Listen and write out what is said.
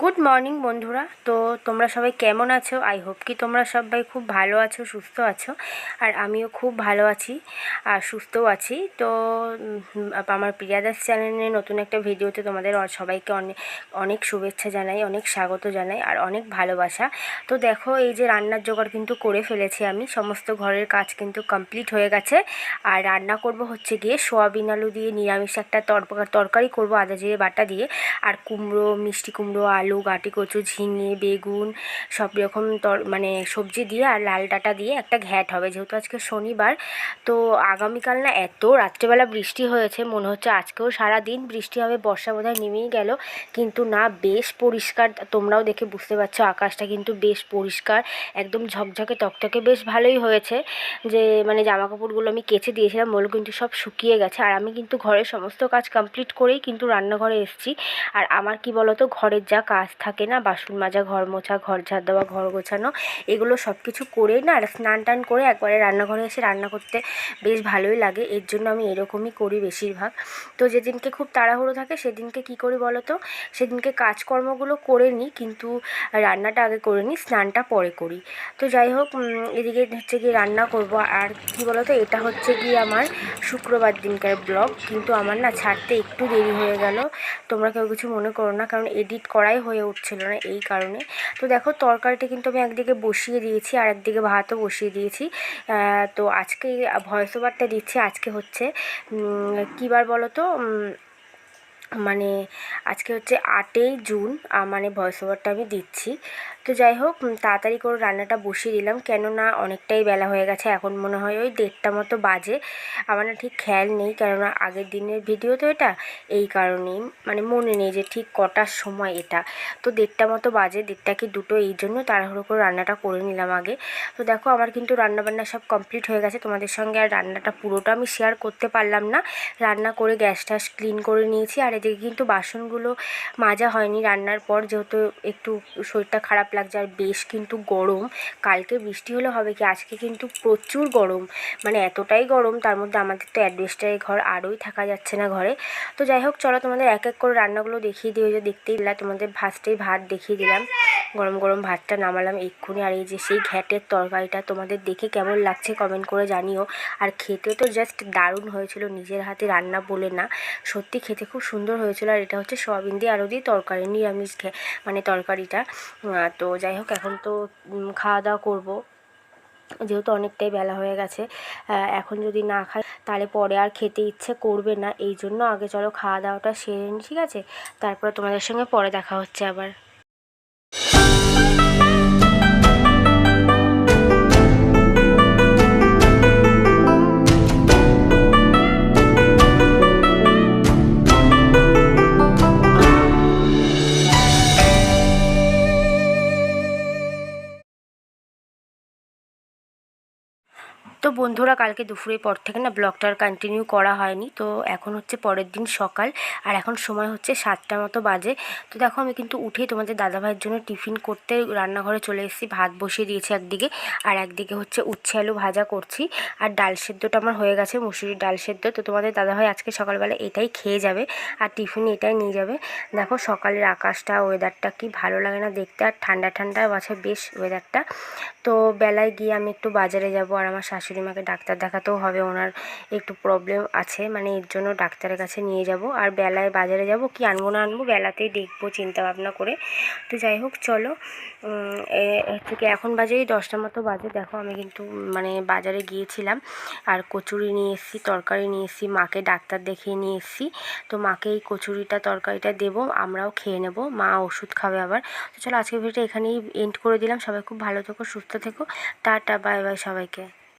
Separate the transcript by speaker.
Speaker 1: Good morning বন্ধুরা। তো তোমরা সবাই কেমন আছো? আই হোপ কি তোমরা সবাই খুব ভালো আছো, সুস্থ আছো, আর আমিও খুব ভালো আছি, আর সুস্থও আছি। তো আমার প্রিয়াদাস চ্যানেলে নতুন একটা ভিডিওতে তোমাদের সবাইকে অনেক অনেক শুভেচ্ছা জানাই, অনেক স্বাগত জানাই, আর অনেক ভালোবাসা। তো দেখো, এই যে রান্নার জোগাড় কিন্তু করে ফেলেছি আমি, সমস্ত ঘরের কাজ কিন্তু কমপ্লিট হয়ে গেছে। আর রান্না করব হচ্ছে গিয়ে সোয়াবিন আলু দিয়ে, নিরামিষ একটা তরকা- তরকারি করব, আদা জিরে বাটা দিয়ে, আর কুমড়ো, মিষ্টি কুমড়ো আলু, গাটি, কচু, ঝিঙে, বেগুন সব রকম তর মানে সবজি দিয়ে আর লাল ডাঁটা দিয়ে একটা ঘ্যাট হবে। যেহেতু আজকে শনিবার, তো আগামীকাল না এত রাত্রেবেলা বৃষ্টি হয়েছে, মনে হচ্ছে আজকেও সারা দিন বৃষ্টি হবে, বর্ষা বোধহয় নেমেই গেল। কিন্তু না, বেশ পরিষ্কার, তোমরাও দেখে বুঝতে পারছ, আকাশটা কিন্তু বেশ পরিষ্কার, একদম ঝকঝকে, তকতকে বেশ ভালোই হয়েছে। যে মানে জামা কাপড়গুলো আমি কেচে দিয়েছিলাম, ওগুলো কিন্তু সব শুকিয়ে গেছে। আর আমি কিন্তু ঘরের সমস্ত কাজ কমপ্লিট করেই কিন্তু রান্নাঘরে এসেছি। আর আমার কি বলতো, ঘরের যা কাজ থাকে না, বাসন মাজা, ঘর মোছা, ঘর ঝাড় দেওয়া, ঘর গোছানো, এগুলো সব কিছু করেই না, আর স্নান টান করে একবারে রান্নাঘরে এসে রান্না করতে বেশ ভালোই লাগে। এর জন্য আমি এরকমই করি বেশিরভাগ। তো যেদিনকে খুব তাড়াহুড়ো থাকে, সেদিনকে কি করি বলো তো সেদিনকে কাজকর্মগুলো করে নিই, কিন্তু রান্নাটা আগে করে নিই, স্নানটা পরে করি। তো যাই হোক এদিকে হচ্ছে গিয়ে রান্না করব, আর কি বলো তো এটা হচ্ছে গিয়ে আমার শুক্রবার দিনকার ব্লগ। কিন্তু আমার না ছাড়তে একটু দেরি হয়ে গেল। তোমরা কেউ কিছু মনে করো না, কারণ এডিট করাই হয়ে উঠছিল না এই কারণে। তো দেখো, তরকারিটা কিন্তু আমি একদিকে বসিয়ে দিয়েছি আর একদিকে ভাতও বসিয়ে দিয়েছি। তো আজকে ভয়েস ওভারটা দিচ্ছি। আজকে হচ্ছে কী বার বলো তো? মানে আজকে হচ্ছে আটই জুন মানে ভয়েস ওভারটা আমি দিচ্ছি। তো যাই হোক তাড়াতাড়ি করে রান্নাটা বসিয়ে দিলাম, কেননা অনেকটাই বেলা হয়ে গেছে, এখন মনে হয় ওই দেড়টা মতো বাজে। আমার না ঠিক খেয়াল নেই, কেননা আগের দিনের ভিডিও তো এটা, এই কারণেই মানে মনে নেই যে ঠিক কটার সময় এটা। তো দেড়টা মতো বাজে, দেড়টা কি দুটো, এই জন্য তাড়াহুড়ো করে রান্নাটা করে নিলাম আগে। তো দেখো, আমার কিন্তু রান্নাবান্না সব কমপ্লিট হয়ে গেছে, তোমাদের সঙ্গে আর রান্নাটা পুরোটা আমি শেয়ার করতে পারলাম না। রান্না করে গ্যাস ট্যাস ক্লিন করে নিয়েছি, আর এদিকে কিন্তু বাসনগুলো মাজা হয়নি রান্নার পর, যেহেতু একটু শরীরটা খারাপ লাগছে আর বেশ কিন্তু গরম। কালকে বৃষ্টি হলে হবে কি, আজকে কিন্তু প্রচুর গরম। মানে এতটাই গরম, তার মধ্যে আমাদের তো অ্যাডভেস্টারের ঘর, আরোই থাকা যাচ্ছে না ঘরে। তো যাই হোক, চলো তোমাদের এক এক করে রান্নাগুলো দেখিয়ে দিয়ে দেখতেই দিলাম তোমাদের ফার্স্টেই ভাত দেখিয়ে দিলাম। গরম গরম ভাতটা নামালাম এক্ষুনি। আর এই যে সেই ঘ্যাটের তরকারিটা তোমাদের দেখে কেমন লাগছে কমেন্ট করে জানিও। আর খেতে তো জাস্ট দারুণ হয়েছিল, নিজের হাতে রান্না বলে না। সত্যি খেতে খুব সুন্দর হয়েছিল আর এটা হচ্ছে সয়াবিন দিয়ে আরও দিয়ে তরকারি, নিরামিষ মানে তরকারিটা। তো যাই হোক, এখন তো খাওয়া দাওয়া করব। যেহেতু অনেকটাই বেলা হয়ে গেছে এখন যদি না খাই তাহলে পরে আর খেতে ইচ্ছে করবে না। এই জন্য আগে চলো খাওয়া দাওয়াটা সেরে ঠিক আছে? তারপরে তোমাদের সঙ্গে পরে দেখা হচ্ছে আবার। তো বন্ধুরা, কালকে দুপুরের পর থেকে না ব্লগটা কন্টিনিউ করা হয়নি। তো এখন হচ্ছে পরের দিন সকাল, আর এখন সময় হচ্ছে সাতটা মতো বাজে। তো দেখো আমি কিন্তু উঠেই তোমাদের দাদাভাইয়ের জন্য টিফিন করতে রান্নাঘরে চলে এসেছি। ভাত বসিয়ে দিয়েছি একদিকে, আর একদিকে হচ্ছে উচ্ছে আলু ভাজা করছি। আর ডাল সেদ্ধটা আমার হয়ে গেছে, মুসুরির ডাল সেদ্ধ। তো তোমাদের দাদাভাই আজকে সকালবেলা এটাই খেয়ে যাবে, আর টিফিন এটাই নিয়ে যাবে। দেখো সকালের আকাশটা ওয়েদারটা কি ভালো লাগে না দেখতে, আর ঠান্ডা ঠান্ডা আছে বেশ ওয়েদারটা তো বেলায় গিয়ে আমি একটু বাজারে যাব, আর আমার শাশুড়ি মাকে ডাক্তার দেখাতেও হবে ওনার একটু প্রবলেম আছে মানে এর জন্য ডাক্তারের কাছে নিয়ে যাব। আর বেলায় বাজারে যাব কি আনব না আনব বেলাতেই দেখব চিন্তা ভাবনা করে। তো যাই হোক চলো। উম, এ হচ্ছে কি এখন বাজেই দশটা মতো বাজে। দেখো আমি কিন্তু মানে বাজারে গিয়েছিলাম আর কচুরি নিয়ে এসেছি তরকারি নিয়ে এসেছি মাকে ডাক্তার দেখিয়ে নিয়ে এসেছি। তো মাকে এই কচুরিটা তরকারিটা দেবো আমরাও খেয়ে নেব মা ওষুধ খাবে আবার। তো চলো আজকের ভিডিওটা এখানেই এন্ড করে দিলাম। সবাই খুব ভালো থেকো সুস্থ থেকো। টাটা বাই বাই সবাইকে।